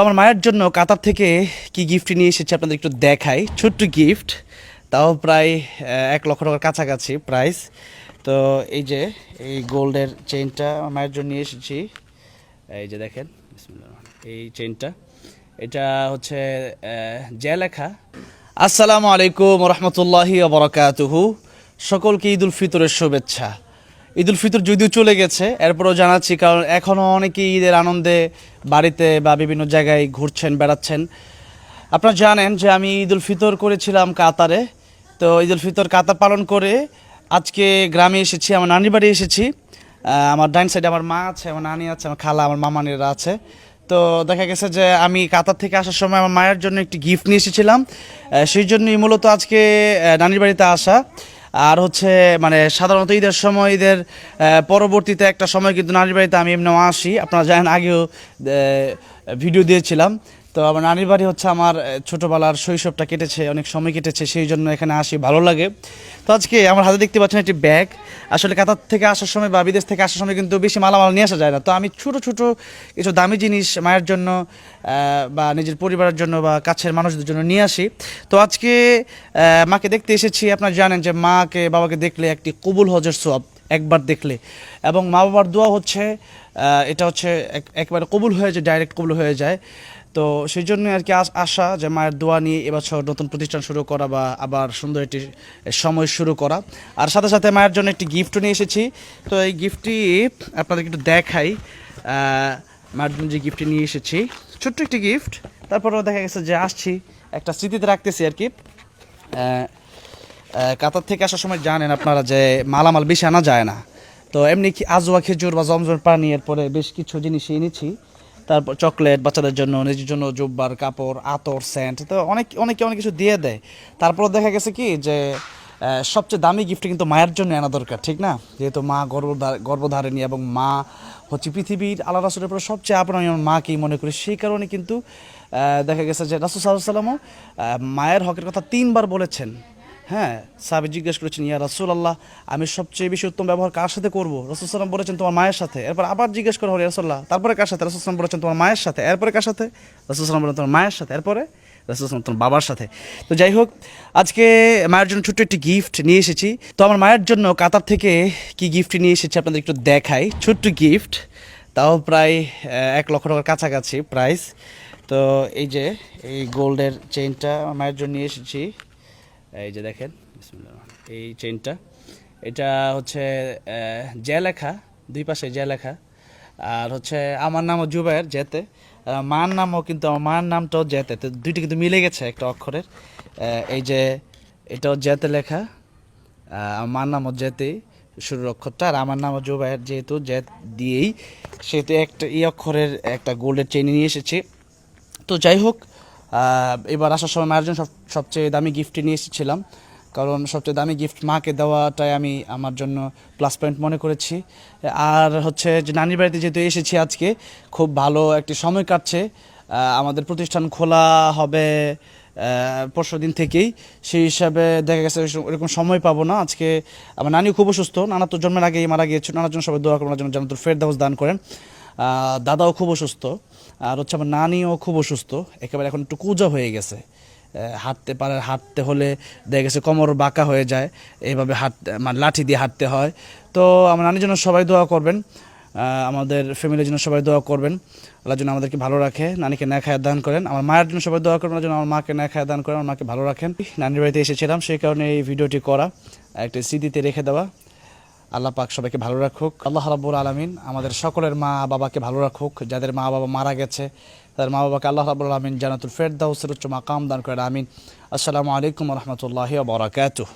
আমার মায়ের জন্য কাতার থেকে কি গিফট নিয়ে এসেছি আপনাদের একটু দেখাই। ছোট্ট গিফট তাও প্রায় এক লক্ষ টাকার কাছাকাছি প্রাইস তো এই যে, এই গোল্ডের চেইনটা আমার মায়ের জন্য নিয়ে এসেছি। এই যে দেখেন এই চেইনটা এটা হচ্ছে যে লেখা আসসালামু আলাইকুম রহমতুল্লাহি বরকাতুহু। সকলকে ঈদ উল ফিতরের শুভেচ্ছা। ঈদ উল ফিতর যদিও চলে গেছে, এরপরও জানাচ্ছি, কারণ এখনও অনেকেই ঈদের আনন্দে বাড়িতে বা বিভিন্ন জায়গায় ঘুরছেন, বেড়াচ্ছেন। আপনারা জানেন যে আমি ঈদ উল ফিতর করেছিলাম কাতারে। তো ঈদ উল ফিতর কাতার পালন করে আজকে গ্রামে এসেছি, আমার নানির বাড়ি এসেছি। আমার ডাইন সাইডে আমার মা আছে, আমার নানি আছে, আমার খালা, আমার মামানিরা আছে। তো দেখা গেছে যে আমি কাতার থেকে আসার সময় আমার মায়ের জন্য একটি গিফট নিয়ে এসেছিলাম। সেই জন্যই মূলত আজকে নানির বাড়িতে আসা। আর হচ্ছে মানে সাধারণত ঈদের সময়, ঈদের পরবর্তীতে একটা সময় কিন্তু নানির বাড়িতে আমি এমনি আসি। আপনারা জানেন, আগেও ভিডিও দিয়েছিলাম। তো আমার নানির বাড়ি হচ্ছে আমার ছোটোবেলার শৈশবটা কেটেছে, অনেক সময় কেটেছে, সেই জন্য এখানে আসি, ভালো লাগে। তো আজকে আমার হাতে দেখতে পাচ্ছেন একটি ব্যাগ। আসলে কাতার থেকে আসার সময় বা বিদেশ থেকে আসার সময় কিন্তু বেশি মালামাল নিয়ে আসা যায় না। তো আমি ছোট ছোট কিছু দামি জিনিস মায়ের জন্য বা নিজের পরিবারের জন্য বা কাছের মানুষদের জন্য নিয়ে আসি। তো আজকে মাকে দেখতে এসেছি। আপনারা জানেন যে মাকে, বাবাকে দেখলে একটি কবুল হজের সব একবার দেখলে। এবং মা বাবার দোয়া হচ্ছে এটা হচ্ছে এক- একবারে কবুল হয়ে যায়, ডাইরেক্ট কবুল হয়ে যায়। তো সেই জন্য আর কি আশা যে মায়ের দোয়া নিয়ে এবছর নতুন প্রতিষ্ঠান শুরু করা বা আবার সুন্দর একটি সময় শুরু করা। আর সাথে সাথে মায়ের জন্য একটি গিফটও নিয়ে এসেছি। তো এই গিফটটি আপনাদেরকে একটু দেখাই। মায়ের জন্য যে গিফটটি নিয়ে এসেছি। ছোট্ট একটি গিফট তারপরেও দেখা গেছে যে আসছি, একটা স্মৃতিতে রাখতেছি আর কি। কাতার থেকে আসার সময় জানেন আপনারা যে মালামাল বেশি আনা যায় না। তো এমনি কি আজোয়া খেজুর বা জমজমের পানি, এরপরে বেশ কিছু জিনিস এনেছি। তারপর চকলেট বাচ্চাদের জন্য, নিজের জন্য জুব্বার, কাপড়, আতর স্যান্ট তো অনেক, অনেকে অনেক কিছু দিয়ে দেয়। তারপর দেখা গেছে কি যে সবচেয়ে দামি গিফট কিন্তু মায়ের জন্য আনা দরকার, ঠিক না? যেহেতু মা গর্ভধার, গর্ভধারিণী এবং মা হচ্ছে পৃথিবীর আল্লাহ রাসুলের পরে সবচেয়ে আপন আমি মাকেই মনে করি। সেই কারণে কিন্তু দেখা গেছে যে রাসুল সাল্লাহ সাল্লামও মায়ের হকের কথা তিনবার বলেছেন। হ্যাঁ সাহাবি জিজ্ঞেস করেছেন, ইয়া রাসুল আল্লাহ আমি সবচেয়ে বেশি উত্তম ব্যবহার কার সাথে করব? রসুল সাল্লাম বলেছেন, তোমার মায়ের সাথে। এরপর আবার জিজ্ঞেস করা হলো রাসুল্লাহ তারপরে কার সাথে? রসুল সাল্লাম বলেছেন, তোমার মায়ের সাথে। এরপরে কার সাথে? রসুল সাল্লাম বলেন, তোমার মায়ের সাথে। এরপরে রসুল সাল্লাম তোমার বাবার সাথে। তো যাই হোক, আজকে মায়ের জন্য ছোট্ট একটি গিফট নিয়ে এসেছি। তো আমার মায়ের জন্য কাতার থেকে কি গিফট নিয়ে এসেছি আপনাদের একটু দেখাই। ছোট্ট গিফট তাও প্রায় এক লক্ষ টাকার কাছাকাছি প্রাইস তো এই যে, এই গোল্ডের চেইনটা মায়ের জন্য নিয়ে এসেছি। এই যে দেখেন। এই চেনটা এটা হচ্ছে যে লেখা দুই পাশে যে লেখা আর হচ্ছে আমার নামও জুবাইর জেতে। মার নামও কিন্তু, আমার মার নামটাও জেতে। তো দুইটি কিন্তু মিলে গেছে একটা অক্ষরের। এই যে এটাও জেতে লেখা। আমার মার নামও যেতে শুরুর অক্ষরটা। আর আমার নামও জুবাইর যেহেতু জেত দিয়েই, সেহেতু একটা, এই অক্ষরের একটা গোল্ডের চেইন নিয়ে এসেছি। তো যাই হোক এবার আসার সময় মায়ের জন্য সব, সবচেয়ে দামি গিফটটি নিয়ে এসেছিলাম। কারণ সবচেয়ে দামি গিফট মাকে দেওয়াটাই আমি আমার জন্য প্লাস পয়েন্ট মনে করেছি। আর হচ্ছে যে নানির বাড়িতে যেহেতু এসেছি আজকে, খুব ভালো একটি সময় কাটছে। আমাদের প্রতিষ্ঠান খোলা হবে পরশু দিন থেকেই। সেই হিসাবে দেখা গেছে ওরকম সময় পাবো না। আজকে আমার নানিও খুব অসুস্থ। নানা তো জন্মের আগেই মারা গিয়েছিল নানার জন্য সবাই দোয়া করেন ওনার জন্য জানাতুল ফেরদাউস দান করেন। দাদাও খুব অসুস্থ, আর হচ্ছে আমার নানিও খুব অসুস্থ, একেবারে এখন একটু কুজা হয়ে গেছে। হাঁটতে পারে, হাঁটতে হলে দেখা গেছে কোমর বাঁকা হয়ে যায়, এইভাবে হাঁটতে মানে লাঠি দিয়ে হাঁটতে হয়। তো আমার নানির জন্য সবাই দোয়া করবেন আমাদের ফ্যামিলির জন্য সবাই দোয়া করবেন আল্লাহ যেন আমাদেরকে ভালো রাখে, নানিকে না খায় দান করেন, আমার মায়ের জন্য সবাই দোয়া করবেন যেন আমার মাকে না খায় দান করেন, আমার মাকে ভালো রাখেন। নানির বাড়িতে এসেছিলাম সেই কারণে এই ভিডিওটি করা, একটা স্মৃতিতে রেখে দেওয়া। আল্লাহ পাক সবাইকে ভালো রাখুক। আল্লাহ রাব্বুল আলমিন আমাদের সকলের মা বাবাকে ভালো রাখুক। যাদের মা বাবা মারা গেছে, তাদের মা বাবাকে আল্লাহ রাবুল আলমিন জানাতুল ফেরদাউসের উচ্চ মাকাম দান করেন, আমিন। আসসালামু আলাইকুম রহমতুল্লাহ বারাকাতুহ।